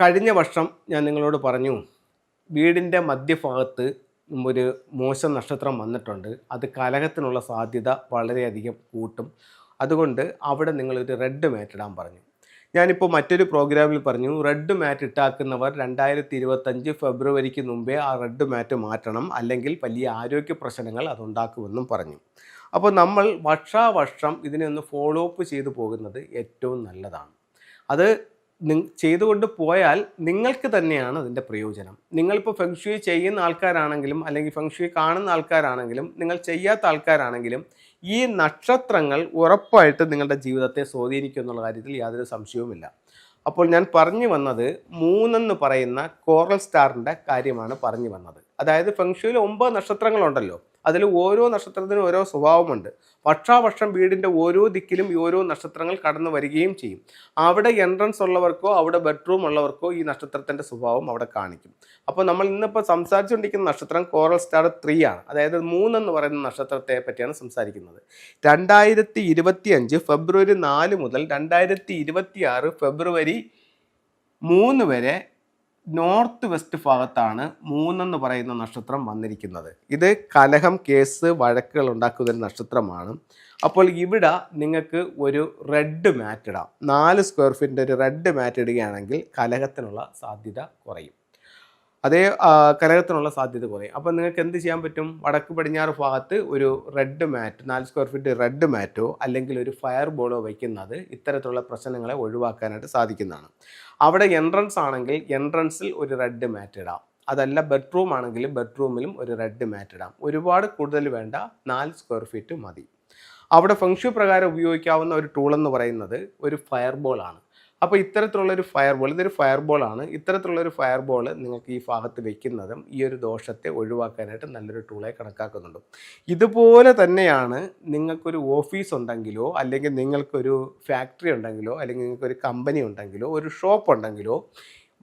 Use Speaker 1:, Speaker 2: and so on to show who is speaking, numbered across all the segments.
Speaker 1: കഴിഞ്ഞ വർഷം ഞാൻ നിങ്ങളോട് പറഞ്ഞു വീടിന്റെ മധ്യഭാഗത്ത് ഒരു മോശം നക്ഷത്രം വന്നിട്ടുണ്ട്. അത് കലഹത്തിനുള്ള സാധ്യത വളരെയധികം കൂട്ടും. അതുകൊണ്ട് അവിടെ നിങ്ങളൊരു റെഡ് മാറ്റ് ഇടാൻ പറഞ്ഞു. ഞാനിപ്പോൾ മറ്റൊരു പ്രോഗ്രാമിൽ പറഞ്ഞു റെഡ് മാറ്റ് ഇട്ടാക്കുന്നവർ രണ്ടായിരത്തി ഇരുപത്തഞ്ച് ഫെബ്രുവരിക്ക് മുമ്പേ ആ റെഡ് മാറ്റ് മാറ്റണം. അല്ലെങ്കിൽ വലിയ ആരോഗ്യ പ്രശ്നങ്ങൾ അതുണ്ടാക്കുമെന്നും പറഞ്ഞു. അപ്പോൾ നമ്മൾ വർഷാവർഷം ഇതിനെ ഒന്ന് ഫോളോ അപ്പ് ചെയ്തു പോകുന്നത് ഏറ്റവും നല്ലതാണ്. അത് ചെയ്തുകൊണ്ട് പോയാൽ നിങ്ങൾക്ക് തന്നെയാണ് അതിന്റെ പ്രയോജനം. നിങ്ങളിപ്പോൾ ഫെങ്ഷുയി ചെയ്യുന്ന ആൾക്കാരാണെങ്കിലും അല്ലെങ്കിൽ ഫെങ്ഷുയി കാണുന്ന ആൾക്കാരാണെങ്കിലും നിങ്ങൾ ചെയ്യാത്ത ആൾക്കാരാണെങ്കിലും ഈ നക്ഷത്രങ്ങൾ ഉറപ്പായിട്ട് നിങ്ങളുടെ ജീവിതത്തെ സ്വാധീനിക്കും എന്നുള്ള കാര്യത്തിൽ യാതൊരു സംശയവുമില്ല. അപ്പോൾ ഞാൻ പറഞ്ഞു വന്നത് മൂന്നെന്ന് പറയുന്ന കോറൽ സ്റ്റാറിന്റെ കാര്യമാണ് പറഞ്ഞു വന്നത്. അതായത് ഫെങ്ഷുയിൽ ഒമ്പത് നക്ഷത്രങ്ങളുണ്ടല്ലോ. അതിൽ ഓരോ നക്ഷത്രത്തിനും ഓരോ സ്വഭാവമുണ്ട്. വർഷാവർഷം വീടിന്റെ ഓരോ ദിക്കിലും ഈ ഓരോ നക്ഷത്രങ്ങൾ കടന്നു വരികയും ചെയ്യും. അവിടെ എൻട്രൻസ് ഉള്ളവർക്കോ അവിടെ ബെഡ്റൂം ഉള്ളവർക്കോ ഈ നക്ഷത്രത്തിന്റെ സ്വഭാവം അവിടെ കാണിക്കും. അപ്പോൾ നമ്മൾ ഇന്നിപ്പോൾ സംസാരിച്ചുകൊണ്ടിരിക്കുന്ന നക്ഷത്രം കോറൽ സ്റ്റാർ ത്രീ ആണ്. അതായത് മൂന്നെന്ന് പറയുന്ന നക്ഷത്രത്തെ പറ്റിയാണ് സംസാരിക്കുന്നത്. രണ്ടായിരത്തി ഇരുപത്തി അഞ്ച് ഫെബ്രുവരി നാല് മുതൽ രണ്ടായിരത്തി ഇരുപത്തി ആറ് ഫെബ്രുവരി മൂന്ന് വരെ നോർത്ത് വെസ്റ്റ് ഭാഗത്താണ് മൂന്നെന്ന് പറയുന്ന നക്ഷത്രം വന്നിരിക്കുന്നത്. ഇത് കലഹം കേസ് വഴക്കുകൾ ഉണ്ടാക്കുന്ന ഒരു നക്ഷത്രമാണ്. അപ്പോൾ ഇവിടെ നിങ്ങൾക്ക് ഒരു റെഡ് മാറ്റ് ഇടാം. നാല് സ്ക്വയർ ഫീറ്റിന്റെ ഒരു റെഡ് മാറ്റ് ഇടുകയാണെങ്കിൽ കലഹത്തിനുള്ള സാധ്യത കുറയും. അതേ കലകത്തിനുള്ള സാധ്യത കുറയും. അപ്പോൾ നിങ്ങൾക്ക് എന്ത് ചെയ്യാൻ പറ്റും? വടക്ക് പടിഞ്ഞാറ് ഭാഗത്ത് ഒരു റെഡ് മാറ്റ് നാല് സ്ക്വയർ ഫീറ്റ് റെഡ് മാറ്റോ അല്ലെങ്കിൽ ഒരു ഫയർ ബോളോ വയ്ക്കുന്നത് ഇത്തരത്തിലുള്ള പ്രശ്നങ്ങളെ ഒഴിവാക്കാനായിട്ട് സാധിക്കുന്നതാണ്. അവിടെ എൻട്രൻസ് ആണെങ്കിൽ എൻട്രൻസിൽ ഒരു റെഡ് മാറ്റ് ഇടാം. അതല്ല ബെഡ്റൂം ആണെങ്കിൽ ബെഡ്റൂമിലും ഒരു റെഡ് മാറ്റ് ഇടാം. ഒരുപാട് കൂടുതൽ വേണ്ട നാല് സ്ക്വയർ ഫീറ്റ് മതി. അവിടെ ഫംഗ്ഷൻ പ്രകാരം ഉപയോഗിക്കാവുന്ന ഒരു ടൂൾ എന്ന് പറയുന്നത് ഒരു ഫയർ ബോളാണ് അപ്പോൾ ഇത്തരത്തിലുള്ള ഒരു ഫയർ ബോൾ ഇതൊരു ഫയർ ബോളാണ് ഇത്തരത്തിലുള്ള ഒരു ഫയർ ബോൾ നിങ്ങൾക്ക് ഈ ഭാഗത്ത് വെക്കുന്നതും ഈ ഒരു ദോഷത്തെ ഒഴിവാക്കാനായിട്ട് നല്ലൊരു ടൂളായി കണക്കാക്കുന്നുണ്ട്. ഇതുപോലെ തന്നെയാണ് നിങ്ങൾക്കൊരു ഓഫീസ് ഉണ്ടെങ്കിലോ അല്ലെങ്കിൽ നിങ്ങൾക്കൊരു ഫാക്ടറി ഉണ്ടെങ്കിലോ അല്ലെങ്കിൽ നിങ്ങൾക്കൊരു കമ്പനി ഉണ്ടെങ്കിലോ ഒരു ഷോപ്പ് ഉണ്ടെങ്കിലോ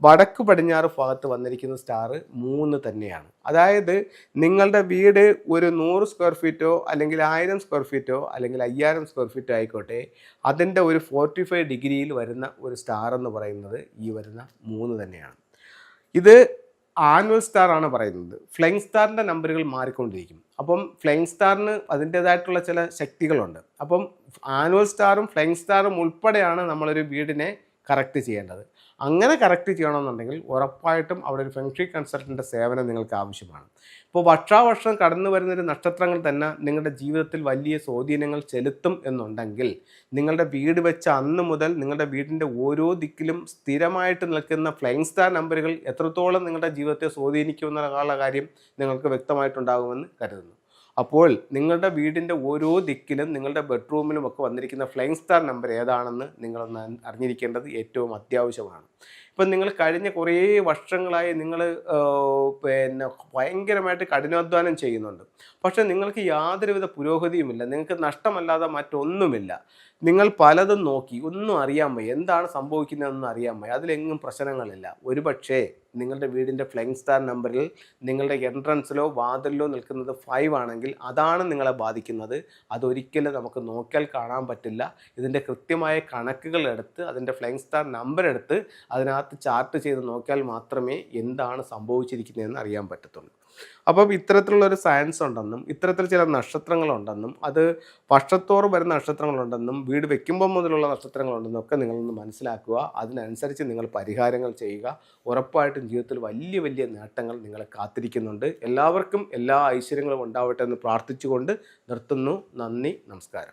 Speaker 1: വടക്ക് പടിഞ്ഞാറ് ഭാഗത്ത് വന്നിരിക്കുന്ന സ്റ്റാർ മൂന്ന് തന്നെയാണ്. അതായത് നിങ്ങളുടെ വീട് ഒരു നൂറ് സ്ക്വയർ ഫീറ്റോ അല്ലെങ്കിൽ ആയിരം സ്ക്വയർ ഫീറ്റോ അല്ലെങ്കിൽ അയ്യായിരം സ്ക്വയർ ഫീറ്റോ ആയിക്കോട്ടെ അതിന്റെ ഒരു ഫോർട്ടി ഫൈവ് ഡിഗ്രിയിൽ വരുന്ന ഒരു സ്റ്റാർ എന്ന് പറയുന്നത് ഈ വരുന്ന മൂന്ന് തന്നെയാണ്. ഇത് ആനുവൽ സ്റ്റാർ ആണ് പറയുന്നത്. ഫ്ലൈങ് സ്റ്റാറിന്റെ നമ്പറുകൾ മാറിക്കൊണ്ടിരിക്കും. അപ്പം ഫ്ലൈങ് സ്റ്റാറിന് അതിന്റേതായിട്ടുള്ള ചില ശക്തികളുണ്ട്. അപ്പം ആനുവൽ സ്റ്റാറും ഫ്ലൈങ് സ്റ്റാറും ഉൾപ്പെടെയാണ് നമ്മളൊരു വീടിനെ കറക്റ്റ് ചെയ്യേണ്ടത്. അങ്ങനെ കറക്റ്റ് ചെയ്യണമെന്നുണ്ടെങ്കിൽ ഉറപ്പായിട്ടും അവിടെ ഒരു ഫെങ്ഷി കൺസൾട്ടന്റെ സേവനം നിങ്ങൾക്ക് ആവശ്യമാണ്. ഇപ്പോൾ വർഷാവർഷം കടന്നു വരുന്നൊരു നക്ഷത്രങ്ങൾ തന്നെ നിങ്ങളുടെ ജീവിതത്തിൽ വലിയ സ്വാധീനങ്ങൾ ചെലുത്തും എന്നുണ്ടെങ്കിൽ നിങ്ങളുടെ വീട് വെച്ച അന്ന് മുതൽ നിങ്ങളുടെ വീടിന്റെ ഓരോ ദിക്കിലും സ്ഥിരമായിട്ട് നിൽക്കുന്ന ഫ്ലൈങ് സ്റ്റാർ നമ്പറുകൾ എത്രത്തോളം നിങ്ങളുടെ ജീവിതത്തെ സ്വാധീനിക്കുമെന്നുള്ള കാര്യം നിങ്ങൾക്ക് വ്യക്തമായിട്ടുണ്ടാകുമെന്ന് കരുതുന്നു. അപ്പോൾ നിങ്ങളുടെ വീടിന്റെ ഓരോ ദിക്കിലും നിങ്ങളുടെ ബെഡ്റൂമിലും ഒക്കെ വന്നിരിക്കുന്ന ഫ്ലൈങ് സ്റ്റാർ നമ്പർ ഏതാണെന്ന് നിങ്ങളൊന്ന് അറിഞ്ഞിരിക്കേണ്ടത് ഏറ്റവും അത്യാവശ്യമാണ്. ഇപ്പം നിങ്ങൾ കഴിഞ്ഞ കുറേ വർഷങ്ങളായി നിങ്ങൾ പിന്നെ ഭയങ്കരമായിട്ട് കഠിനാധ്വാനം ചെയ്യുന്നുണ്ട്. പക്ഷേ നിങ്ങൾക്ക് യാതൊരുവിധ പുരോഗതിയുമില്ല. നിങ്ങൾക്ക് നഷ്ടമല്ലാതെ മറ്റൊന്നുമില്ല. നിങ്ങൾ പലതും നോക്കി. ഒന്നും അറിയാൻ വയ്യ. എന്താണ് സംഭവിക്കുന്നതെന്ന് അറിയാൻ വയ്യ. അതിലെങ്ങും പ്രശ്നങ്ങളില്ല. ഒരുപക്ഷേ നിങ്ങളുടെ വീടിന്റെ ഫ്ലൈങ് സ്റ്റാർ നമ്പറിൽ നിങ്ങളുടെ എൻട്രൻസിലോ വാതിലിലോ നിൽക്കുന്നത് ഫൈവ് ആണെങ്കിൽ അതാണ് നിങ്ങളെ ബാധിക്കുന്നത്. അതൊരിക്കലും നമുക്ക് നോക്കിയാൽ കാണാൻ പറ്റില്ല. ഇതിന്റെ കൃത്യമായ കണക്കുകൾ എടുത്ത് അതിന്റെ ഫ്ലൈങ് സ്റ്റാർ നമ്പർ എടുത്ത് അതിനകത്ത് ചാർട്ട് ചെയ്ത് നോക്കിയാൽ മാത്രമേ എന്താണ് സംഭവിച്ചിരിക്കുന്നതെന്ന് അറിയാൻ പറ്റത്തുള്ളൂ. അപ്പം ഇത്തരത്തിലുള്ള ഒരു സയൻസ് ഉണ്ടെന്നും ഇത്തരത്തിൽ ചില നക്ഷത്രങ്ങളുണ്ടെന്നും അത് വർഷത്തോറും വരുന്ന നക്ഷത്രങ്ങളുണ്ടെന്നും വീട് വെക്കുമ്പോൾ മുതലുള്ള നക്ഷത്രങ്ങളുണ്ടെന്നും ഒക്കെ നിങ്ങളൊന്ന് മനസ്സിലാക്കുക. അതിനനുസരിച്ച് നിങ്ങൾ പരിഹാരങ്ങൾ ചെയ്യുക. ഉറപ്പായിട്ടും ജീവിതത്തിൽ വലിയ വലിയ നേട്ടങ്ങൾ നിങ്ങളെ കാത്തിരിക്കുന്നുണ്ട്. എല്ലാവർക്കും എല്ലാ ഐശ്വര്യങ്ങളും ഉണ്ടാവട്ടെ എന്ന് പ്രാർത്ഥിച്ചുകൊണ്ട് നിർത്തുന്നു. നന്ദി നമസ്കാരം.